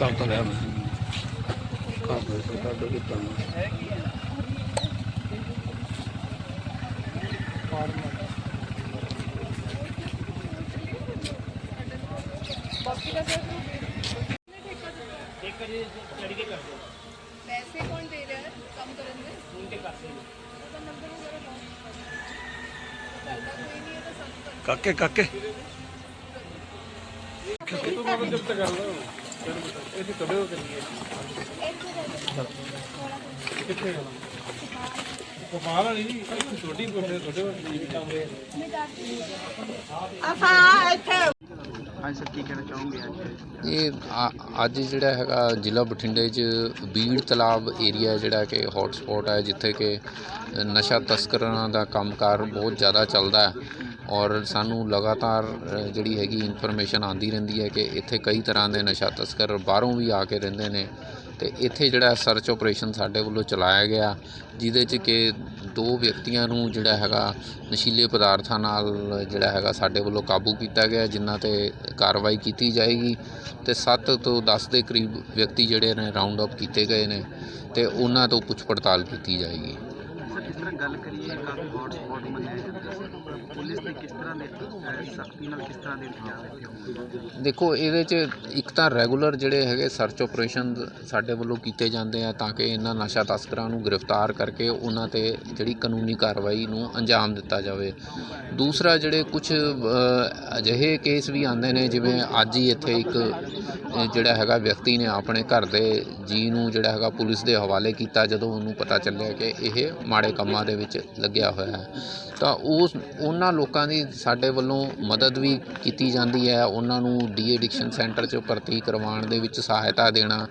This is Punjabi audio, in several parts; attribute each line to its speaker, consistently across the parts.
Speaker 1: ਕਰ ਤਾਂ ਲਿਆ ਮੈਂ। ਕਰ ਦੇ ਸਰਕਾਰ ਦਾ ਕੀਤਾ ਮੈਂ
Speaker 2: ਪੈਸੇ ਕੌਣ ਦੇ ਰਿਹਾ ਹੈ ਕੰਮ ਕਰਨ ਦੇ? ਉਹਦਾ ਨੰਬਰ ਵਗੈਰਾ ਕੌਣ ਕਰਦਾ ਕੋਈ ਨਹੀਂ ਹੈ ਤਾਂ ਸਾਨੂੰ ਤਾਂ
Speaker 1: ਕਾਕੇ ਕਾਕੇ
Speaker 3: ਕਮਾਲ ਵਾਲੀ ਜੀ ਛੋਟੀ ਕੋਠੇ ਛੋਟੇ ਵੱਡੇ ਕਮਰੇ
Speaker 4: ਹਾਂਜੀ ਸਰ ਕੀ ਕਹਿਣਾ ਚਾਹੋਗੇ ਅੱਜ
Speaker 5: ਇਹ ਆ- ਅੱਜ ਜਿਹੜਾ ਹੈਗਾ ਜ਼ਿਲ੍ਹਾ ਬਠਿੰਡੇ 'ਚ ਬੀੜ ਤਲਾਬ ਏਰੀਆ ਜਿਹੜਾ ਕਿ ਹੌਟ ਸਪੌਟ ਹੈ, ਜਿੱਥੇ ਕਿ ਨਸ਼ਾ ਤਸਕਰਾਂ ਦਾ ਕੰਮਕਾਰ ਬਹੁਤ ਜ਼ਿਆਦਾ ਚੱਲਦਾ ਹੈ। ਔਰ ਸਾਨੂੰ ਲਗਾਤਾਰ ਜਿਹੜੀ ਹੈਗੀ ਇਨਫੋਰਮੇਸ਼ਨ ਆਉਂਦੀ ਰਹਿੰਦੀ ਹੈ ਕਿ ਇੱਥੇ ਕਈ ਤਰ੍ਹਾਂ ਦੇ ਨਸ਼ਾ ਤਸਕਰ ਬਾਹਰੋਂ ਵੀ ਆ ਕੇ ਰਹਿੰਦੇ ਨੇ। ਅਤੇ ਇੱਥੇ ਜਿਹੜਾ ਸਰਚ ਆਪਰੇਸ਼ਨ ਸਾਡੇ ਵੱਲੋਂ ਚਲਾਇਆ ਗਿਆ, ਜਿਹਦੇ 'ਚ ਕਿ ਦੋ ਵਿਅਕਤੀਆਂ ਨੂੰ ਜਿਹੜਾ ਹੈਗਾ ਨਸ਼ੀਲੇ ਪਦਾਰਥਾਂ ਨਾਲ ਜਿਹੜਾ ਹੈਗਾ ਸਾਡੇ ਵੱਲੋਂ ਕਾਬੂ ਕੀਤਾ ਗਿਆ, ਜਿਨ੍ਹਾਂ ਤੇ ਕਾਰਵਾਈ ਕੀਤੀ ਜਾਏਗੀ। ਤੇ 7 ਤੋਂ 10 ਦੇ ਕਰੀਬ ਵਿਅਕਤੀ ਜਿਹੜੇ ਨੇ ਰਾਉਂਡ ਅਪ ਕੀਤੇ ਗਏ ਨੇ, ਤੇ ਉਹਨਾਂ ਤੋਂ ਪੁੱਛ ਪੜਤਾਲ ਕੀਤੀ ਜਾਏਗੀ।
Speaker 4: ਗੱਲ ਕਰੀਏ ਕਾਫੀ ਹੌਟ ਸਪੌਟ ਮੰਨਿਆ ਜਾਂਦਾ ਸਰ। ਪੁਲਿਸ ਨੇ ਕਿਸ ਤਰ੍ਹਾਂ ਦੇ ਸਖਤੀ ਨਾਲ ਕਿਸ ਤਰ੍ਹਾਂ ਦੇ ਇੰਤਜ਼ਾਮ ਕੀਤੇ ਹੋਣਗੇ
Speaker 5: ਦੇਖੋ, ਇਹਦੇ 'ਚ ਇੱਕ ਤਾਂ ਰੈਗੂਲਰ ਜਿਹੜੇ ਹੈਗੇ ਸਰਚ ਆਪਰੇਸ਼ਨ ਸਾਡੇ ਵੱਲੋਂ ਕੀਤੇ ਜਾਂਦੇ ਆ ਤਾਂ ਕਿ ਇਹਨਾਂ ਨਸ਼ਾ ਤਸਕਰਾਂ ਨੂੰ ਗ੍ਰਿਫਤਾਰ ਕਰਕੇ ਉਹਨਾਂ ਤੇ ਜਿਹੜੀ ਕਾਨੂੰਨੀ ਕਾਰਵਾਈ ਨੂੰ ਅੰਜਾਮ ਦਿੱਤਾ ਜਾਵੇ। ਦੂਸਰਾ ਜਿਹੜੇ ਕੁਝ ਅਜਿਹੇ ਕੇਸ ਵੀ ਆਉਂਦੇ ਨੇ, ਜਿਵੇਂ ਅੱਜ ਹੀ ਇੱਥੇ ਇੱਕ ਜਿਹੜਾ ਹੈਗਾ ਵਿਅਕਤੀ ਨੇ ਆਪਣੇ ਘਰ ਦੇ ਜੀ ਨੂੰ ਜਿਹੜਾ ਹੈਗਾ ਪੁਲਿਸ ਦੇ ਹਵਾਲੇ ਕੀਤਾ, ਜਦੋਂ ਉਹਨੂੰ ਪਤਾ ਚੱਲਿਆ ਕਿ ਇਹ ਮਾੜੇ ਕੰਮਾਂ ਦੇ ਵਿੱਚ ਲੱਗਿਆ ਹੋਇਆ ਹੈ। ਤਾਂ ਉਸ, ਉਹਨਾਂ ਲੋਕਾਂ ਦੀ ਸਾਡੇ ਵੱਲੋਂ ਮਦਦ ਵੀ ਕੀਤੀ ਜਾਂਦੀ ਹੈ। ਉਹਨਾਂ ਨੂੰ ਡੀ ਐਡਿਕਸ਼ਨ ਸੈਂਟਰ 'ਚ ਭਰਤੀ ਕਰਵਾਉਣ ਦੇ ਵਿੱਚ ਸਹਾਇਤਾ ਦੇਣਾ,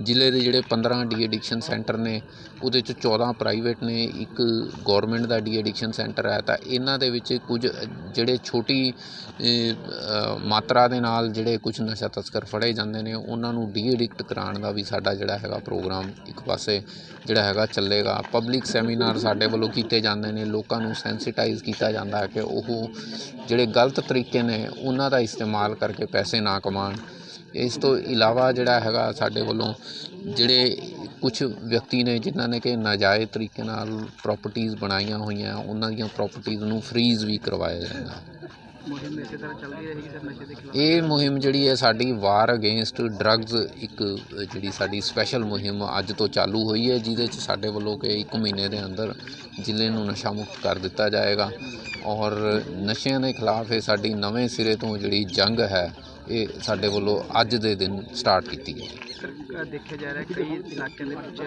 Speaker 5: ਜ਼ਿਲ੍ਹੇ ਦੇ ਜਿਹੜੇ 15 ਡੀ ਐਡਿਕਸ਼ਨ ਸੈਂਟਰ ਨੇ, ਉਹਦੇ 'ਚ 14 ਪ੍ਰਾਈਵੇਟ ਨੇ, ਇੱਕ ਗਵਰਨਮੈਂਟ ਦਾ ਡੀ ਐਡਿਕਸ਼ਨ ਸੈਂਟਰ ਹੈ। ਤਾਂ ਇਹਨਾਂ ਦੇ ਵਿੱਚ ਕੁਝ ਜਿਹੜੇ ਛੋਟੀ ਮਾਤਰਾ ਦੇ ਨਾਲ ਜਿਹੜੇ ਕੁਝ ਨਸ਼ਾ ਤਸਕਰ ਫੜੇ ਜਾਂਦੇ ਨੇ, ਉਹਨਾਂ ਨੂੰ ਡੀ ਐਡਿਕਟ ਕਰਾਉਣ ਦਾ ਵੀ ਸਾਡਾ ਜਿਹੜਾ ਹੈਗਾ ਪ੍ਰੋਗਰਾਮ ਇੱਕ ਪਾਸੇ ਜਿਹੜਾ ਹੈਗਾ ਚੱਲੇਗਾ। ਪਬਲਿਕ ਸੈਮੀਨਾਰ ਸਾਡੇ ਵੱਲੋਂ ਕੀਤੇ ਜਾਂਦੇ ਨੇ, ਲੋਕਾਂ ਨੂੰ ਸੈਂਸੀਟਾਈਜ਼ ਕੀਤਾ ਜਾਂਦਾ ਹੈ ਕਿ ਉਹ ਜਿਹੜੇ ਗਲਤ ਤਰੀਕੇ ਨੇ, ਉਹਨਾਂ ਦਾ ਇਸਤੇਮਾਲ ਕਰਕੇ ਪੈਸੇ ਨਾ ਕਮਾਉਣ। ਇਸ ਤੋਂ ਇਲਾਵਾ ਜਿਹੜਾ ਹੈਗਾ ਸਾਡੇ ਵੱਲੋਂ ਜਿਹੜੇ ਕੁਝ ਵਿਅਕਤੀ ਨੇ ਜਿਨ੍ਹਾਂ ਨੇ ਕਿ ਨਾਜਾਇਜ਼ ਤਰੀਕੇ ਨਾਲ ਪ੍ਰਾਪਰਟੀਆਂ ਬਣਾਈਆਂ ਹੋਈਆਂ, ਉਹਨਾਂ ਦੀਆਂ ਪ੍ਰਾਪਰਟੀਆਂ ਨੂੰ ਫਰੀਜ਼ ਵੀ ਕਰਵਾਇਆ ਜਾਂਦਾ
Speaker 4: ਮੁਹਿੰਮ ਇਸੇ ਤਰ੍ਹਾਂ ਚੱਲਦੀ ਰਹੇਗੀ ਸਰ ਨਸ਼ੇ ਦੇ ਖਿਲਾਫ
Speaker 5: ਇਹ ਮੁਹਿੰਮ ਜਿਹੜੀ ਹੈ ਸਾਡੀ ਵਾਰ ਅਗੇਂਸਟ ਡਰੱਗਸ ਇੱਕ ਜਿਹੜੀ ਸਾਡੀ ਸਪੈਸ਼ਲ ਮੁਹਿੰਮ ਅੱਜ ਤੋਂ ਚਾਲੂ ਹੋਈ ਹੈ, ਜਿਹਦੇ 'ਚ ਸਾਡੇ ਵੱਲੋਂ ਕਿ ਇੱਕ ਮਹੀਨੇ ਦੇ ਅੰਦਰ ਜ਼ਿਲ੍ਹੇ ਨੂੰ ਨਸ਼ਾ ਮੁਕਤ ਕਰ ਦਿੱਤਾ ਜਾਏਗਾ ਔਰ ਨਸ਼ਿਆਂ ਦੇ ਖਿਲਾਫ ਇਹ ਸਾਡੀ ਨਵੇਂ ਸਿਰੇ ਤੋਂ ਜਿਹੜੀ ਜੰਗ ਹੈ ਇਹ ਸਾਡੇ ਵੱਲੋਂ ਅੱਜ ਦੇ ਦਿਨ ਸਟਾਰਟ ਕੀਤੀ ਗਈ।
Speaker 4: ਸਰ ਅ, ਦੇਖਿਆ ਜਾ ਰਿਹਾ ਕਈ ਇਲਾਕਿਆਂ ਦੇ ਵਿੱਚ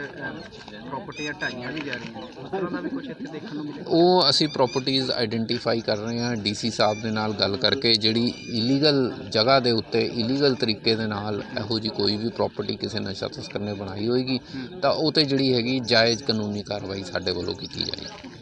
Speaker 4: ਪ੍ਰਾਪਰਟੀਆਂ ਢਾਈਆਂ ਵੀ ਜਾ ਰਹੀਆਂ ਉਸ ਤਰ੍ਹਾਂ ਦਾ ਵੀ ਕੁਝ ਇੱਥੇ ਦੇਖਣ ਨੂੰ ਮਿਲਿਆ?
Speaker 5: ਉਹ ਅਸੀਂ ਪ੍ਰਾਪਰਟੀਆਂ ਆਈਡੈਂਟੀਫਾਈ ਕਰ ਰਹੇ ਹਾਂ ਡੀਸੀ ਸਾਹਿਬ ਦੇ ਨਾਲ ਗੱਲ ਕਰਕੇ ਜਿਹੜੀ ਇਲੀਗਲ ਜਗ੍ਹਾ ਦੇ ਉੱਤੇ ਇਲੀਗਲ ਤਰੀਕੇ ਦੇ ਨਾਲ ਇਹੋ ਜੀ ਕੋਈ ਵੀ ਪ੍ਰਾਪਰਟੀ ਕਿਸੇ ਨਸ਼ਾ ਤਸਕਰ ਨੇ ਬਣਾਈ ਹੋਏਗੀ ਤਾਂ ਉਹ ਤੇ ਜਿਹੜੀ ਹੈਗੀ ਜਾਇਜ਼ ਕਾਨੂੰਨੀ ਕਾਰਵਾਈ ਸਾਡੇ ਵੱਲੋਂ ਕੀਤੀ ਜਾਏਗੀ।